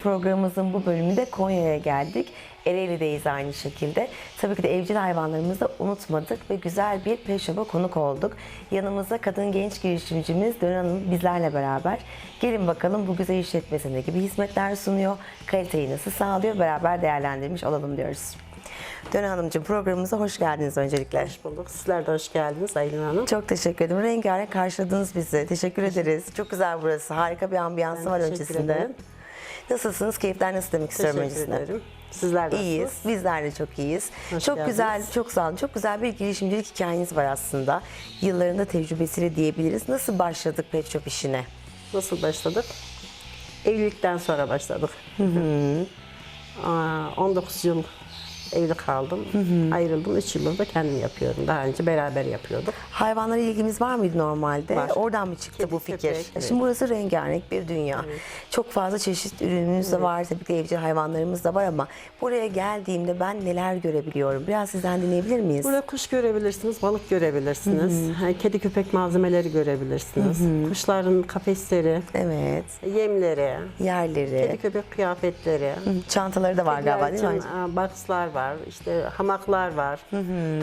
Programımızın bu bölümünde Konya'ya geldik. Ereğli'deyiz aynı şekilde. Tabii ki de evcil hayvanlarımızı unutmadık ve güzel bir pet shop'a konuk olduk. Yanımızda kadın genç girişimcimiz Dön Hanım bizlerle beraber. Gelin bakalım bu güzel işletmesinde ne gibi hizmetler sunuyor, kaliteyi nasıl sağlıyor beraber değerlendirmiş olalım diyoruz. Dön Hanımcığım programımıza hoş geldiniz öncelikle. Hoş bulduk. Sizler de hoş geldiniz Aylin Hanım. Çok teşekkür ederim. Rengarenk karşıladınız bizi. Teşekkür ederiz. Çok güzel burası. Harika bir ambiyansı var öncesinde. ederim. Nasılsınız? Keyifler nasıl demek istiyorum Teşekkür öncesinde. ederim. Sizler de İyiyiz. nasılsınız? Bizler de çok iyiyiz. Hoş çok geldiniz. güzel, çok sağ olun. Çok güzel bir girişimcilik hikayeniz var aslında. Yıllarında tecrübesiyle diyebiliriz. Nasıl başladık pet shop işine? Nasıl başladık? Evlilikten sonra başladık. Aa, 19 yıl evli kaldım. Ayrıldım. 3 yıldır da kendim yapıyorum. Daha önce beraber yapıyorduk. Hayvanlara ilgimiz var mıydı normalde? Var. Oradan mı çıktı Kedi, bu fikir? köpek, evet. Şimdi burası rengarenk bir dünya. Çok fazla çeşit ürünümüz de var. Tabii ki evcil hayvanlarımız da var ama buraya geldiğimde ben neler görebiliyorum? Biraz sizden dinleyebilir miyiz? Burada kuş görebilirsiniz, balık görebilirsiniz. Ha, Kedi köpek malzemeleri görebilirsiniz. Kuşların kafesleri, Evet. yemleri, Yerleri, kedi köpek kıyafetleri. çantaları da var galiba değil mi? aa, boxlar var, işte hamaklar var,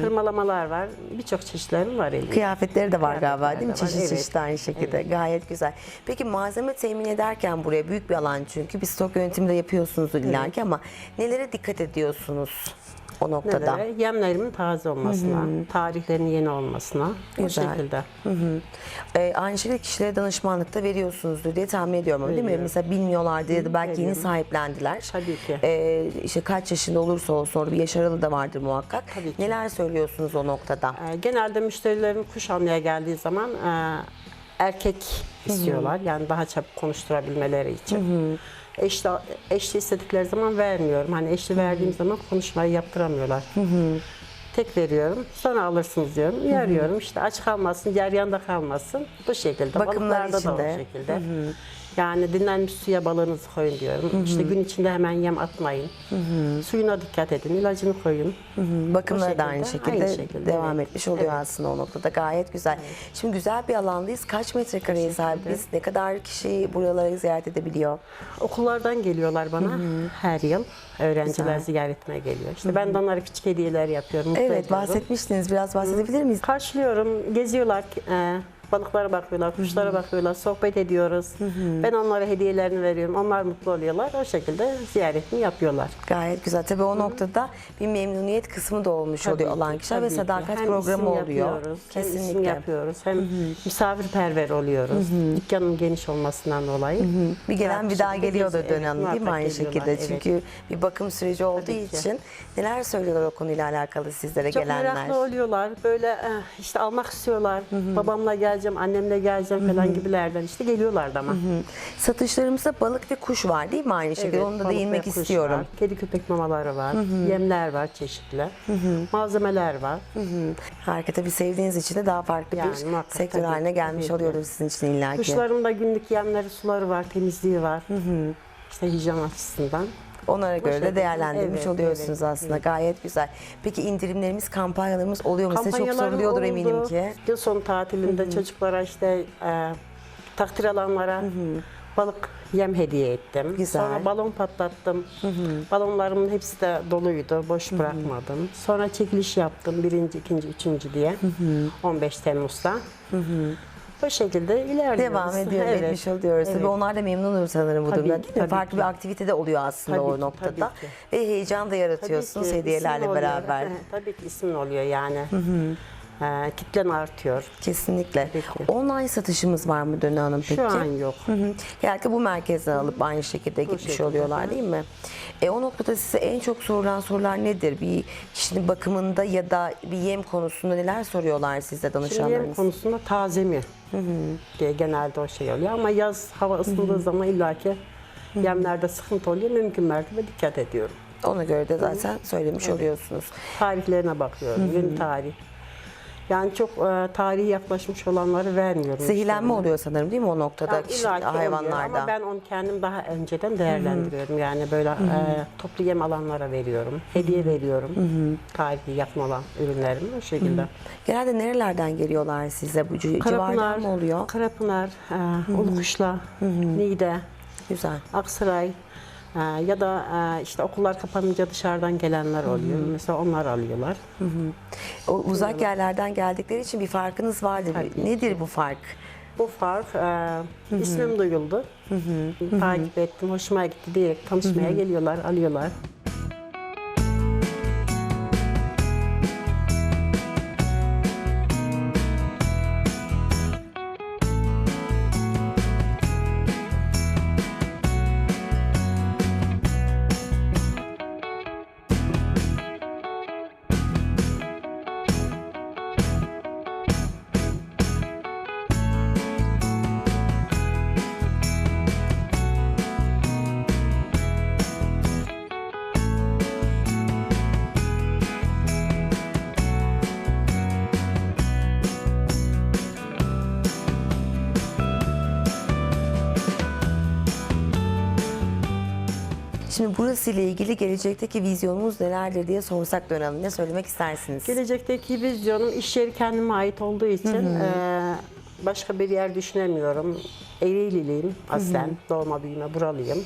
tırmalamalar var. Birçok çeşitlerim var elimde. Kıyafetleri de var galiba değil mi? de var, Çeşit evet. çeşit aynı şekilde. Gayet güzel. Peki malzeme temin ederken buraya büyük bir alan çünkü bir stok yönetimi de yapıyorsunuz illa ki ama nelere dikkat ediyorsunuz o noktada? Nelere? Yemlerimin taze olmasına, tarihlerinin yeni olmasına. O Güzel. şekilde. Hı hı. Ee, aynı şekilde kişilere danışmanlık da veriyorsunuzdur diye tahmin ediyorum ama değil mi? Mesela bilmiyorlardı ya da belki yeni sahiplendiler. Tabii ki. Ee, işte kaç yaşında olursa olsun orada bir yaş aralığı da vardır muhakkak. Tabii ki. Neler söylüyorsunuz o noktada? Ee, genelde müşterilerim kuş almaya geldiği zaman e, erkek istiyorlar. Yani daha çabuk konuşturabilmeleri için. Eşli, eşli istedikleri zaman vermiyorum. Hani eşli verdiğim zaman konuşmayı yaptıramıyorlar. Tek veriyorum. Sonra alırsınız diyorum. Uyarıyorum. İşte aç kalmasın, yer yanda kalmasın. Bu şekilde. Bakımlar Balıklarda da o şekilde. Yani dinlenmiş suya balığınızı koyun diyorum. İşte gün içinde hemen yem atmayın. Suyuna dikkat edin, ilacını koyun. Hı, Bakımları da aynı şekilde, aynı şekilde, devam evet. etmiş oluyor Evet. aslında o noktada. Gayet güzel. Şimdi güzel bir alandayız. Kaç metrekareye sahibiz? Ne kadar kişi buraları ziyaret edebiliyor? Okullardan geliyorlar bana her yıl. Öğrenciler Güzel. ziyaretime geliyor. İşte ben de onlara küçük hediyeler yapıyorum. Evet ediyorum. bahsetmiştiniz. Biraz bahsedebilir miyiz? Karşılıyorum, geziyorlar. e, balıklara bakıyorlar, kuşlara bakıyorlar, sohbet ediyoruz. Ben onlara hediyelerini veriyorum. Onlar mutlu oluyorlar. O şekilde ziyaretini yapıyorlar. Gayet güzel. Tabii o noktada bir memnuniyet kısmı da olmuş Tabii oluyor ki, olan kişiler ve tabii ki. sadakat Hem programı isim oluyor. Yapıyoruz, Hem isim Kesinlikle. yapıyoruz. Hem misafirperver oluyoruz. Dükkanın geniş olmasından dolayı. Bir gelen bir daha şekilde geliyordur geziyor. dönem Evet, değil mi aynı şekilde? evet. Çünkü bir bakım süreci olduğu Tabii ki. için neler söylüyorlar o konuyla alakalı sizlere Çok gelenler? meraklı oluyorlar. Böyle eh, işte almak istiyorlar. Babamla geleceğim, annemle geleceğim falan gibilerden işte geliyorlardı ama. Satışlarımızda balık ve kuş var değil mi aynı şekilde? Evet, Onu da değinmek istiyorum. Var. Kedi köpek mamaları var. Yemler var çeşitli. Malzemeler var. Harika tabii sevdiğiniz için de daha farklı Yani bir sektör tabii, haline gelmiş tabii ki. oluyordur sizin için illaki. Kuşların da günlük yemleri, suları var, temizliği var. İşte hijyen açısından. Onlara göre de değerlendirmiş Evet, oluyorsunuz evet, aslında. Gayet güzel. Peki indirimlerimiz, kampanyalarımız oluyor mu? Size çok soruluyordur oldu. eminim ki. Yıl sonu tatilinde çocuklara işte e, takdir alanlara balık yem hediye ettim. Güzel. Sonra balon patlattım. Balonlarımın hepsi de doluydu. Boş bırakmadım. Sonra çekiliş yaptım. Birinci, ikinci, üçüncü diye. 15 Temmuz'da. Bu şekilde ilerliyoruz. Devam ediyor, Evet. etmiş oluyoruz. Tabii Evet. onlar da memnundur sanırım bu Tabii durumdan ki, tabii Farklı ki. bir aktivite de oluyor aslında Tabii o ki, noktada. tabii ki. Ve heyecan da Tabii yaratıyorsunuz ki, hediyelerle beraber. Tabii ki isim oluyor yani. E, kitlen artıyor. Kesinlikle. Tabii ki. Online satışımız var mı Döne Hanım peki? Şu an yok. Hı hı. Bu merkezden alıp aynı şekilde gitmiş şekilde, oluyorlar hı. değil mi? E, o noktada size en çok sorulan sorular nedir? Bir kişinin bakımında ya da bir yem konusunda neler soruyorlar size Şimdi yem danışanlarınız? konusunda taze mi diye genelde o şey oluyor ama yaz hava ısındığı zaman illaki yemlerde sıkıntı oluyor. Mümkün mertebe dikkat ediyorum. Ona göre de zaten söylemiş oluyorsunuz. Tarihlerine bakıyorum. Yeni tarih. Yani çok e, tarihi yaklaşmış olanları vermiyorum. Zehirlenme müşterime. oluyor sanırım değil mi o noktada Yani kişi- oluyor hayvanlarda? Ama ben onu kendim daha önceden değerlendiriyorum. Yani böyle e, toplu yem alanlara veriyorum. Hediye veriyorum. Tarihi yakma olan ürünlerimi o şekilde. Genelde nerelerden geliyorlar size? Bu Karapınar, mı oluyor? Karapınar, e, Ulukuşla, Niğde, Güzel. Aksaray, ya da e, işte okullar kapanınca dışarıdan gelenler oluyor. Mesela onlar alıyorlar. O uzak yerlerden geldikleri için bir farkınız vardır. Tabii. Nedir bu fark? Bu fark e, ismim duyuldu. Takip ettim, hoşuma gitti diyerek tanışmaya geliyorlar, alıyorlar. Şimdi burası ile ilgili gelecekteki vizyonumuz nelerdir diye sorsak dönelim. Ne söylemek istersiniz? Gelecekteki vizyonum iş yeri kendime ait olduğu için e, başka bir yer düşünemiyorum. Ereğliliyim aslen, doğma büyüme buralıyım.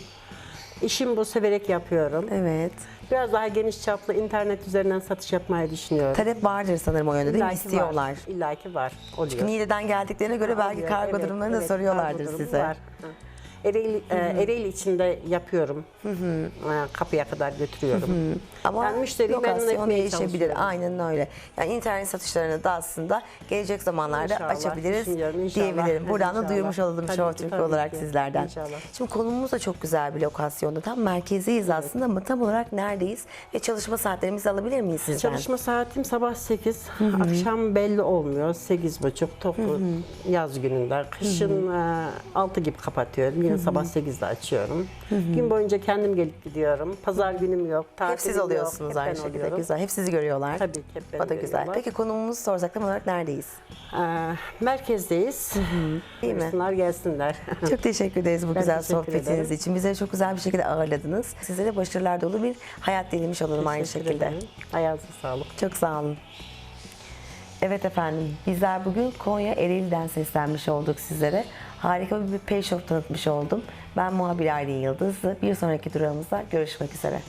İşim bu, severek yapıyorum. Evet. Biraz daha geniş çaplı internet üzerinden satış yapmayı düşünüyorum. Talep vardır sanırım o yönde değil mi? İstiyorlar. Var. İllaki var. Oluyor. Çünkü Niğde'den geldiklerine göre belki Oluyor, kargo evet, durumlarını da evet, soruyorlardır kargo durumu size. var. Hı. Ereğli, e, Ereğli içinde yapıyorum. E, kapıya kadar götürüyorum. Ama Yani müşteriyi memnun lokasyon etmeye değişebilir. çalışıyorum. Aynen öyle. Yani internet satışlarını da aslında gelecek zamanlarda İnşallah, açabiliriz düşünüyorum, inşallah. diyebilirim. Buradan da İnşallah. duyurmuş olalım Tabii Show ki, Türk tabii olarak ki. sizlerden. İnşallah. Şimdi konumumuz da çok güzel bir lokasyonda. Tam merkezdeyiz aslında ama tam olarak neredeyiz? Ve çalışma saatlerimizi alabilir miyiz sizden? Çalışma saatim sabah 8, akşam belli olmuyor. 8.30 toplu yaz gününde. Kışın e, 6 gibi kapatıyorum. Yine sabah 8'de açıyorum. Gün boyunca kendim gelip gidiyorum. Pazar günüm yok. Hep siz yok. Hep aynı ben şekilde. oluyorum. Güzel. Hep sizi görüyorlar. Tabii ki hep beni O da güzel. görüyorlar. Peki konumumuzu sorsak tam olarak neredeyiz? E, merkezdeyiz. Değil mi? Buyursunlar gelsinler. Çok teşekkür ederiz bu güzel teşekkür sohbetiniz ederim. için. Bize çok güzel bir şekilde ağırladınız. Size de başarılar dolu bir hayat dilemiş olalım aynı Teşekkür şekilde. ederim. Ayağınıza sağlık. Çok sağ olun. Evet efendim, bizler bugün Konya Ereğli'den seslenmiş olduk sizlere. Harika bir pay shop tanıtmış oldum. Ben muhabir Aylin Yıldızlı. Bir sonraki durağımızda görüşmek üzere.